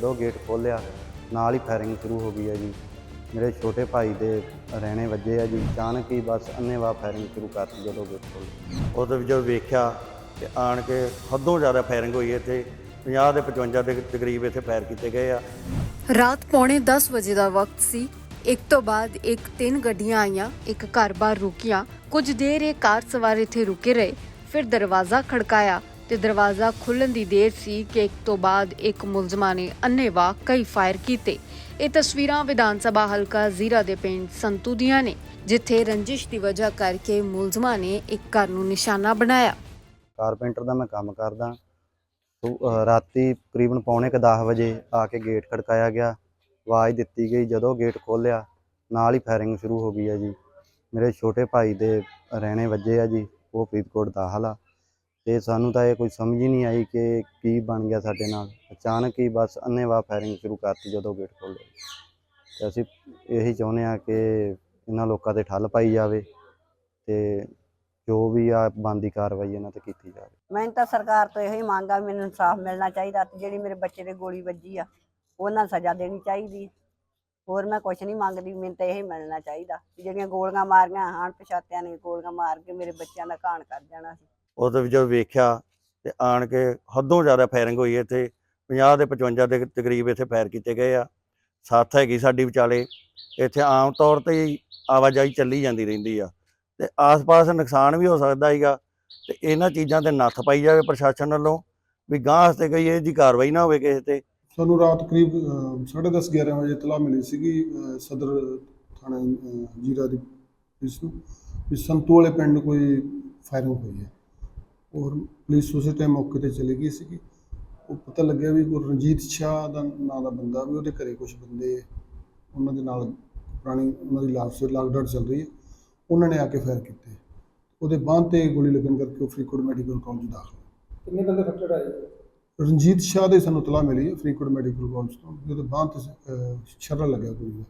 ਜਦੋਂ ਗੇਟ ਖੋਲ੍ਹਿਆ, ਨਾਲ ਹੀ ਫਾਇਰਿੰਗ ਸ਼ੁਰੂ ਹੋ ਗਈ ਹੈ ਜੀ। ਮੇਰੇ ਛੋਟੇ ਭਾਈ ਦੇ ਰਹਿਣੇ ਵੱਜੇ ਆ ਜੀ। ਅਚਾਨਕ ਹੀ ਬਸ ਅੰਨੇਵਾਹ ਫਾਇਰਿੰਗ ਸ਼ੁਰੂ ਕਰਤੀ ਜਦੋਂ ਗੇਟ ਖੋਲ੍ਹਿਆ ਉਹਦੇ ਵਿੱਚ ਜਦੋਂ ਵੇਖਿਆ ਤੇ ਆਣ ਕੇ ਹੱਦੋਂ ਜ਼ਿਆਦਾ ਫਾਇਰਿੰਗ ਹੋਈ ਇੱਥੇ 50 ਦੇ 55 ਦੇ ਤਕਰੀਬ ਇੱਥੇ ਫਾਇਰ ਕੀਤੇ ਗਏ ਆ। ਰਾਤ ਪੌਣੇ 10 ਵਜੇ ਦਾ ਵਕਤ ਸੀ। ਇੱਕ ਤੋਂ ਬਾਅਦ ਇੱਕ ਤਿੰਨ ਗੱਡੀਆਂ ਆਈਆਂ, ਇੱਕ ਘਰ ਬਾਹਰ ਰੁਕੀਆਂ। ਕੁਝ ਦੇਰ ਇਹ ਕਾਰ ਸਵਾਰ ਇੱਥੇ ਰੁਕੇ ਰਹੇ, ਫਿਰ ਦਰਵਾਜ਼ਾ ਖੜਕਾਇਆ। ਤੇ ਦਰਵਾਜ਼ਾ ਖੁੱਲਣ ਦੀ ਦੇਰ ਸੀ ਕਿ ਇੱਕ ਤੋਂ ਬਾਅਦ ਇੱਕ ਮੁਲਜ਼ਮਾਂ ਨੇ ਅੰਨੇਵਾਹ ਕਈ ਫਾਇਰ ਕੀਤੇ। ਇਹ ਤਸਵੀਰਾਂ ਵਿਧਾਨ ਸਭਾ ਹਲਕਾ ਜ਼ੀਰਾ ਦੇ ਪਿੰਡ ਸੰਤੂ ਦੀਆਂ ਨੇ ਜਿੱਥੇ ਰੰਜਿਸ਼ ਦੀ ਵਜ੍ਹਾ ਕਰਕੇ ਮੁਲਜ਼ਮਾਂ ਨੇ ਇੱਕ ਘਰ ਨੂੰ ਨਿਸ਼ਾਨਾ ਬਣਾਇਆ। ਕਾਰਪੈਂਟਰ ਦਾ ਮੈਂ ਕੰਮ ਕਰਦਾ। ਸੋ, ਰਾਤੀ ਤਕਰੀਬਨ ਪੌਣੇ ਕੁ 10 ਵਜੇ ਆ ਕੇ ਗੇਟ ਖੜਕਾਇਆ ਗਿਆ। ਆਵਾਜ਼ ਦਿੱਤੀ ਗਈ ਜਦੋਂ ਗੇਟ ਖੋਲ੍ਹਿਆ ਨਾਲ ਹੀ ਫਾਇਰਿੰਗ ਸ਼ੁਰੂ ਹੋ ਗਈ ਹੈ ਜੀ। ਮੇਰੇ ਛੋਟੇ ਭਾਈ ਦੇ ਰਹਿਣੇ ਵੱਜੇ ਆ ਜੀ ਉਹ ਫਰੀਦਕੋਟ ਦਾਖਲ ਆ। ਤੇ ਸਾਨੂੰ ਤਾਂ ਇਹ ਕੋਈ ਸਮਝ ਹੀ ਨਹੀਂ ਆਈ ਕਿ ਕੀ ਬਣ ਗਿਆ ਸਾਡੇ ਨਾਲ। ਅਚਾਨਕ ਹੀ ਬਸ ਅੰਨੇਵਾਹ ਫਾਇਰਿੰਗ ਸ਼ੁਰੂ ਕਰਤੀ ਜਦੋਂ ਗੇਟ ਖੋਲ੍ਹਿਆ ਤੇ ਅਸੀਂ ਇਹੀ ਚਾਹੁੰਦੇ ਆ ਕਿ ਇਹਨਾਂ ਲੋਕਾਂ ਤੇ ਠੱਲ ਪਾਈ ਜਾਵੇ ਤੇ ਜੋ ਵੀ ਆ ਬੰਦੀ ਕਾਰਵਾਈ ਇਹਨਾਂ ਤੇ ਕੀਤੀ ਜਾਵੇ। ਮੈਨੂੰ ਤਾਂ ਸਰਕਾਰ ਤੋਂ ਇਹੋ ਹੀ ਮੰਗ ਆ ਮੈਨੂੰ ਇਨਸਾਫ ਮਿਲਣਾ ਚਾਹੀਦਾ ਤੇ ਜਿਹੜੀ ਮੇਰੇ ਬੱਚੇ ਦੇ ਗੋਲੀ ਵੱਜੀ ਆ, ਉਹਨਾਂ ਨੂੰ ਸਜ਼ਾ ਦੇਣੀ ਚਾਹੀਦੀ ਹੋਰ ਮੈਂ ਕੁਝ ਨਹੀਂ ਮੰਗਦੀ, ਮੈਨੂੰ ਤਾਂ ਇਹੀ ਮਿਲਣਾ ਚਾਹੀਦਾ ਜਿਹੜੀਆਂ ਗੋਲੀਆਂ ਮਾਰੀਆਂ ਹਾਣ ਪਛਾਤਿਆਂ ਨੇ ਗੋਲੀਆਂ ਮਾਰ ਕੇ ਮੇਰੇ ਬੱਚਿਆਂ ਦਾ ਘਾਣ ਕਰ ਜਾਣਾ ਸੀ। ਉਹਦੇ ਜਦੋਂ ਵੇਖਿਆ ਤੇ ਆਣ ਕੇ ਹੱਦੋਂ ਜ਼ਿਆਦਾ ਫਾਇਰਿੰਗ ਹੋਈ ਇੱਥੇ 50 ਦੇ 55 ਦੇ ਤਕਰੀਬ ਇੱਥੇ ਫਾਇਰ ਕੀਤੇ ਗਏ ਆ। ਸੱਥ ਹੈਗੀ ਸਾਡੀ ਵਿਚਾਲੇ ਇੱਥੇ ਆਮ ਤੌਰ ਤੇ ਆਵਾਜਾਈ ਚੱਲੀ ਜਾਂਦੀ ਰਹਿੰਦੀ ਆ। ਤੇ ਆਸ-ਪਾਸ ਨੁਕਸਾਨ ਵੀ ਹੋ ਸਕਦਾ ਹੈਗਾ ਤੇ ਇਹਨਾਂ ਚੀਜ਼ਾਂ ਤੇ ਨੱਥ ਪਾਈ ਜਾਵੇ ਪ੍ਰਸ਼ਾਸਨ ਵੱਲੋਂ ਵੀ ਗਾਂਹ ਵਾਸਤੇ ਕੋਈ ਇਹ ਜੀ ਕਾਰਵਾਈ ਨਾ ਹੋਵੇ ਕਿਸੇ ਤੇ। ਸਾਨੂੰ ਰਾਤ ਕਰੀਬ ਅ, ਸਾਢੇ ਦਸ 11 ਵਜੇ ਇਤਲਾਹ ਮਿਲੀ ਸੀਗੀ ਸਦਰ ਥਾਣਾ ਜੀਰਾ ਦੀ ਪੁਲਿਸ ਨੂੰ ਵੀ ਸੰਤੂ ਵਾਲੇ ਪਿੰਡ ਕੋਈ ਫਾਇਰਿੰਗ ਹੋਈ ਹੈ। ਔਰ ਪੁਲਿਸ ਉਸੇ ਟਾਈਮ ਮੌਕੇ ਤੇ ਚਲੀ ਗਈ ਸੀਗੀ। ਉਹ ਪਤਾ ਲੱਗਿਆ ਵੀ ਕੋਈ ਰਣਜੀਤ ਸ਼ਾਹ ਦਾ ਨਾਂ ਦਾ ਬੰਦਾ ਵੀ ਉਹਦੇ ਘਰੇ ਕੁਝ ਬੰਦੇ ਉਹਨਾਂ ਦੇ ਨਾਲ ਪੁਰਾਣੀ ਉਹਨਾਂ ਦੀ ਲਾਸ਼ ਲਾਕਡਾਊਨ ਚੱਲ ਰਹੀ ਹੈ। ਉਹਨਾਂ ਨੇ ਆ ਕੇ ਫਾਇਰ ਕੀਤੇ। ਉਹਦੇ ਬਾਂਹ ਤੇ ਗੋਲੀ ਲੱਗਣ ਕਰਕੇ ਉਹ ਫਰੀਦਕੋਟ ਮੈਡੀਕਲ ਕਾਲਜ ਦਾਖਲ ਕਿੰਨੇ ਬੰਦੇ ਫੱਟੜ ਆਏ? ਰਣਜੀਤ ਸ਼ਾਹ ਦੇ ਸਾਨੂੰ ਤਲਾ ਮਿਲੀ ਫਰੀਦਕੋਟ ਮੈਡੀਕਲ ਕਾਲਜ ਤੋਂ ਉਹਦੇ ਬਾਂਹ ਤੇ ਛੱਰਾ ਲੱਗਿਆ ਕੋਈ ਦਾ।